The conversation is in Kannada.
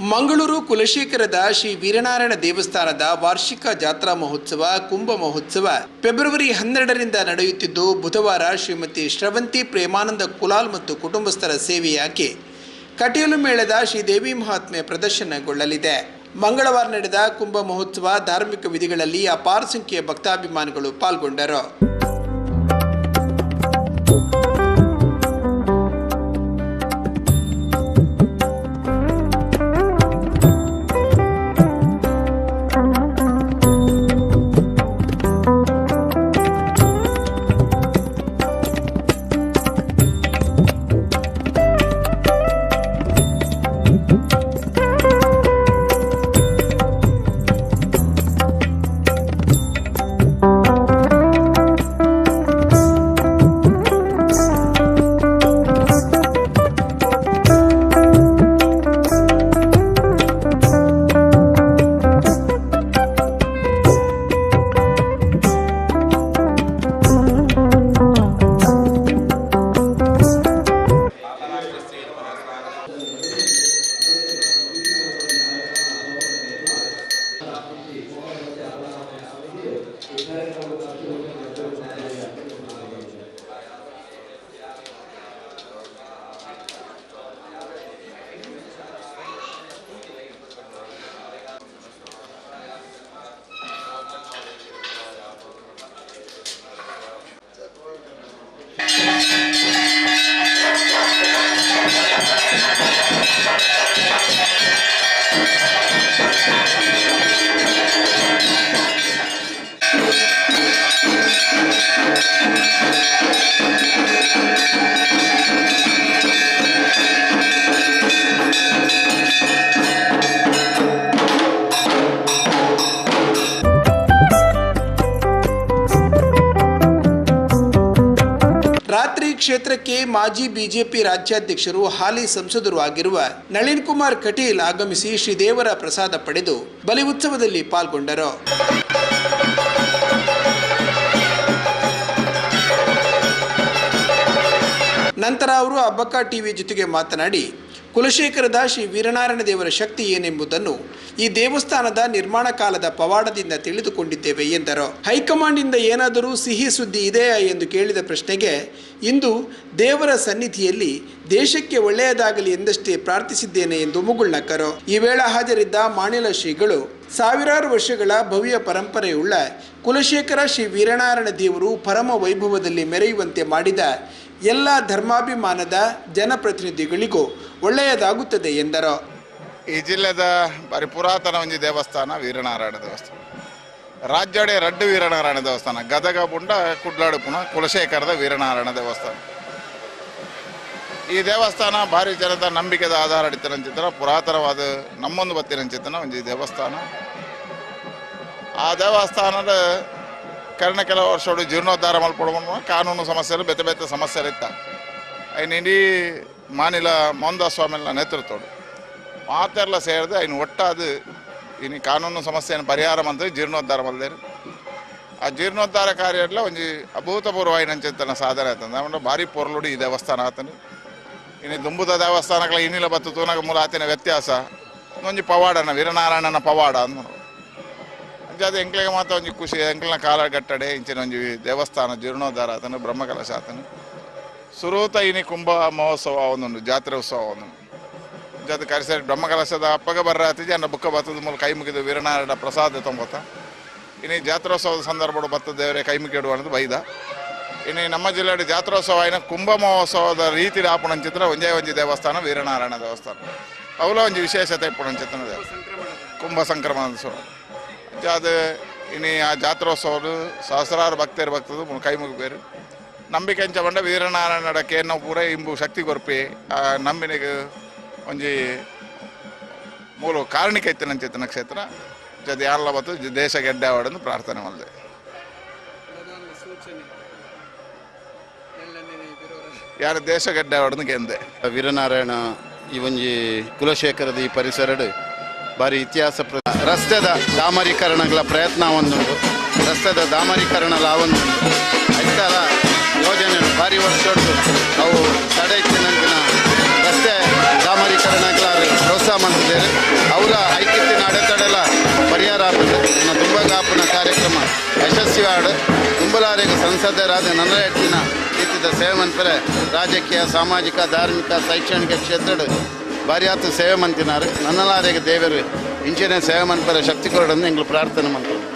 ಮಂಗಳೂರು ಕುಲಶೇಖರದ ಶ್ರೀ ವೀರನಾರಾಯಣ ದೇವಸ್ಥಾನದ ವಾರ್ಷಿಕ ಜಾತ್ರಾ ಮಹೋತ್ಸವ, ಕುಂಭ ಮಹೋತ್ಸವ ಫೆಬ್ರವರಿ ಹನ್ನೆರಡರಿಂದ ನಡೆಯುತ್ತಿದ್ದು, ಬುಧವಾರ ಶ್ರೀಮತಿ ಶ್ರವಂತಿ ಪ್ರೇಮಾನಂದ ಕುಲಾಲ್ ಮತ್ತು ಕುಟುಂಬಸ್ಥರ ಸೇವೆಯಾಗಿ ಕಟೀಲು ಮೇಳದ ಶ್ರೀ ದೇವಿ ಮಹಾತ್ಮೆ ಪ್ರದರ್ಶನಗೊಳ್ಳಲಿದೆ. ಮಂಗಳವಾರ ನಡೆದ ಕುಂಭ ಮಹೋತ್ಸವ ಧಾರ್ಮಿಕ ವಿಧಿಗಳಲ್ಲಿ ಅಪಾರ ಸಂಖ್ಯೆಯ ಭಕ್ತಾಭಿಮಾನಿಗಳು ಪಾಲ್ಗೊಂಡರು. ಕ್ಷೇತ್ರಕ್ಕೆ ಮಾಜಿ ಬಿಜೆಪಿ ರಾಜ್ಯಾಧ್ಯಕ್ಷರು ಹಾಲಿ ಸಂಸದರು ಆಗಿರುವ ನಳಿನ್ ಕುಮಾರ್ ಕಟೀಲ್ ಆಗಮಿಸಿ ಶ್ರೀದೇವರ ಪ್ರಸಾದ ಪಡೆದು ಬಲಿ ಉತ್ಸವದಲ್ಲಿ ಪಾಲ್ಗೊಂಡರು. ನಂತರ ಅವರು ಅಬ್ಬಕ್ಕ ಟಿವಿ ಜೊತೆಗೆ ಮಾತನಾಡಿ ಕುಲಶೇಖರದ ದಾಶಿ ವೀರನಾರಾಯಣ ದೇವರ ಶಕ್ತಿ ಏನೆಂಬುದನ್ನು ಈ ದೇವಸ್ಥಾನದ ನಿರ್ಮಾಣ ಕಾಲದ ಪವಾಡದಿಂದ ತಿಳಿದುಕೊಂಡಿದ್ದೇವೆ ಎಂದರು. ಹೈಕಮಾಂಡ್ನಿಂದ ಏನಾದರೂ ಸಿಹಿ ಸುದ್ದಿ ಇದೆಯಾ ಎಂದು ಕೇಳಿದ ಪ್ರಶ್ನೆಗೆ, ಇಂದು ದೇವರ ಸನ್ನಿಧಿಯಲ್ಲಿ ದೇಶಕ್ಕೆ ಒಳ್ಳೆಯದಾಗಲಿ ಎಂದಷ್ಟೇ ಪ್ರಾರ್ಥಿಸಿದ್ದೇನೆ ಎಂದು ಮುಗುಳ್ನಕ್ಕರು. ಈ ವೇಳೆ ಹಾಜರಿದ್ದ ಮಾಣಿಲ ಶ್ರೀಗಳು, ಸಾವಿರಾರು ವರ್ಷಗಳ ಭವ್ಯ ಪರಂಪರೆಯುಳ್ಳ ಕುಲಶೇಖರ ಶ್ರೀ ವೀರನಾರಾಯಣ ದೇವರು ಪರಮ ವೈಭವದಲ್ಲಿ ಮೆರೆಯುವಂತೆ ಮಾಡಿದ ಎಲ್ಲ ಧರ್ಮಾಭಿಮಾನದ ಜನಪ್ರತಿನಿಧಿಗಳಿಗೂ ಒಳ್ಳೆಯದಾಗುತ್ತದೆ ಎಂದರು. ಈ ಜಿಲ್ಲೆದ ಬಾರಿ ಪುರಾತನ ಒಂದು ದೇವಸ್ಥಾನ ವೀರನಾರಾಯಣ ದೇವಸ್ಥಾನ. ರಾಜ್ಯಡೆ ರಡ್ಡು ವೀರನಾರಾಯಣ ದೇವಸ್ಥಾನ, ಗದಗ ಬುಂಡ ಕುಡ್ಲಾಡು ಪುಣ ಕುಲಶೇಖರದ ವೀರನಾರಾಯಣ ದೇವಸ್ಥಾನ. ಈ ದೇವಸ್ಥಾನ ಭಾರಿ ಜನದ ನಂಬಿಕೆದ ಆಧಾರ ಚಿತ್ರ ಪುರಾತನವಾದ ನಮ್ಮೊಂದು ಬತ್ತಿರಂಚಿತ್ತನ ಒಂದು ದೇವಸ್ಥಾನ. ಆ ದೇವಸ್ಥಾನದ ಕರ್ಣ ಕೆಲವು ವರ್ಷ ಜೀರ್ಣೋದ್ಧಾರ ಮಾಡಿಕೊಡುವ ಕಾನೂನು ಸಮಸ್ಯೆಗಳು ಬೆತ್ತ ಸಮಸ್ಯೆ ಇತ್ತ ಐನ್ ಇಡೀ ಮಾನಿಲ ಮೋಹನ್ದಾಸ್ ಸ್ವಾಮಿನ ನೇತೃತ್ವಡು ಮಾತೆಲ್ಲ ಸೇರಿದೆ ಐನು ಒಟ್ಟಾದು ಇನ್ನು ಕಾನೂನು ಸಮಸ್ಯೆಯನ್ನು ಪರಿಹಾರ ಮಂತ್ರಿ ಜೀರ್ಣೋದ್ಧಾರ ಮಲ್ದೇರು ಆ ಜೀರ್ಣೋದ್ಧಾರ ಕಾರ್ಯ ಎಲ್ಲ ಒಂಜಿ ಅಭೂತಪೂರ್ವ ಅಂಚಿತ್ತನ ಸಾಧನೆ ಆಯ್ತಂದ ಅಂದ್ರೆ ಭಾರಿ ಪೊರ್ಲುಡಿ ಈ ದೇವಸ್ಥಾನ ಆತನು ಇನ್ನು ದುಂಬುದ ದೇವಸ್ಥಾನಗಳ ಇನ್ನಿಲ್ಲ ಬತ್ತು ತೂನಗ ಮೂಲ ಆತಿನ ವ್ಯತ್ಯಾಸ. ಒಂದು ಪವಾಡನ, ವೀರನಾರಾಯಣನ ಪವಾಡ ಅಂದ್ ಅಂಚಾದ ಎಂಕ್ಲೆಗೆ ಮಾತ್ರ ಒಂಜಿ ಖುಷಿ ಎಂಕ್ಲಿನ ಕಾಲ ಗಟ್ಟಡೆ, ಇಂಚಿನ ಒಂಜಿ ದೇವಸ್ಥಾನ, ಜೀರ್ಣೋದ್ಧಾರ ಆತನು ಬ್ರಹ್ಮಕಲಶ ಆತನು ಸುರೂತ ಇನಿ ಕುಂಭ ಮಹೋತ್ಸವ ಒಂದೊಂದು ಜಾತ್ರೆ ಉತ್ಸವ ಅವನು ಜೊತೆ ಕರೆಸ ಬ್ರಹ್ಮಕಲಶದ ಅಪ್ಪಗ ಬರ್ರ ಹತ್ತಿಜಿ ಅನ್ನ ಬುಕ್ಕ ಬತ್ತದ ಮೂಲಕ ಕೈ ಮುಗಿದು ವೀರನಾರಾಯಣ ಪ್ರಸಾದ ತೊಂಬತ್ತ. ಇನ್ನು ಜಾತ್ರೋತ್ಸವದ ಸಂದರ್ಭ ಬತ್ತ ದೇವರೇ ಕೈ ಮುಗಿಡುವ ಅನ್ನೋದು ಬೈದ. ಇನ್ನು ನಮ್ಮ ಜಿಲ್ಲೆಯ ಜಾತ್ರೋತ್ಸವ ಇನ್ನು ಕುಂಭ ಮಹೋತ್ಸವದ ರೀತಿ ಆಪುಣಂಚಿತ್ರ ಒಂಜೇ ಒಂಜಿ ದೇವಸ್ಥಾನ, ವೀರನಾರಾಯಣ ದೇವಸ್ಥಾನ. ಅವಲ ಒಂಜಿ ವಿಶೇಷತೆ ಚಿತ್ರ ಕುಂಭ ಸಂಕ್ರಮಣ ಅದು ಇನ್ನು ಆ ಜಾತ್ರೋತ್ಸವಡು ಸಹಸ್ರಾರು ಭಕ್ತರು ಭಕ್ತದು ಕೈ ಮುಗಿಬೇರು ನಂಬಿಕೆ ಅಂಚ ಬಂಡ ವೀರನಾರಾಯಣ ಕೇನ್ನ ಪೂರ ಇಂಬು ಶಕ್ತಿ ಕೊರ್ಪಿ. ಆ ನಂಬಿನಿಗೆ ಒಂಜಿ ಮೂಲ ಕಾರಣಿಕ ಇತ್ತು ನಂಚಿತ್ತ ನಕ್ಷತ್ರ. ಜೊತೆ ಯಾರಲ್ಲ ಬತ್ತು ದೇಶ ಪ್ರಾರ್ಥನೆ ಮಾಡಿದೆ. ಯಾರು ದೇಶ ಗೆಡ್ಡೆ ಆವಡನ್ನು ಗೆಂದೆ. ವೀರನಾರಾಯಣ ಈ ಒಂಜಿ ಕುಲಶೇಖರದ ಈ ಪರಿಸರಡ್ ಬಾರಿ ಇತಿಹಾಸ ರಸ್ತೆದ ಡಾಮರೀಕರಣಗಳ ಪ್ರಯತ್ನ ಒಂದುಂಡು ರಸ್ತೆದ ಡಾಮರೀಕರಣ ಲಾವೊಂದು ಇತರ ಯೋಜನೆ ಬಾರಿ ವರ್ಷದ್ದು ಅವು ತಡೆ ಇತ್ತಿನಂಚಿನ ರಸ್ತೆ ಡಾಮರೀಕರಣಕ್ಲಾರು ಪ್ರೋತ್ಸಾಹ ಮಾಡಿದ್ದೇನೆ ಅವರ ಐಕ್ಯತಿನ ಅಡೆತಡೆಲ ಪರಿಹಾರ ತುಂಬಗಾಪನ ಕಾರ್ಯಕ್ರಮ ಯಶಸ್ವಿ ಆಡು ತುಂಬಲಾರಿಗೆ ಸಂಸದರಾದ ನನ್ನ ಹೆಚ್ಚಿನ ರೀತಿಯ ಸೇವೆ ಮನ್ಪರೆ ರಾಜಕೀಯ, ಸಾಮಾಜಿಕ, ಧಾರ್ಮಿಕ, ಶೈಕ್ಷಣಿಕ ಕ್ಷೇತ್ರದ ಭಾರಿ ಆತು ಸೇವೆ ಮಂತಿನಾರು. ನನ್ನಲಾರಿಗೆ ದೇವರು ಇಂಚಿನ ಸೇವೆ ಮನ್ಪರೆ ಶಕ್ತಿ ಕೊಡೋದನ್ನು ಎಂಗಳು ಪ್ರಾರ್ಥನೆ ಮಾಡ್ತಾರೆ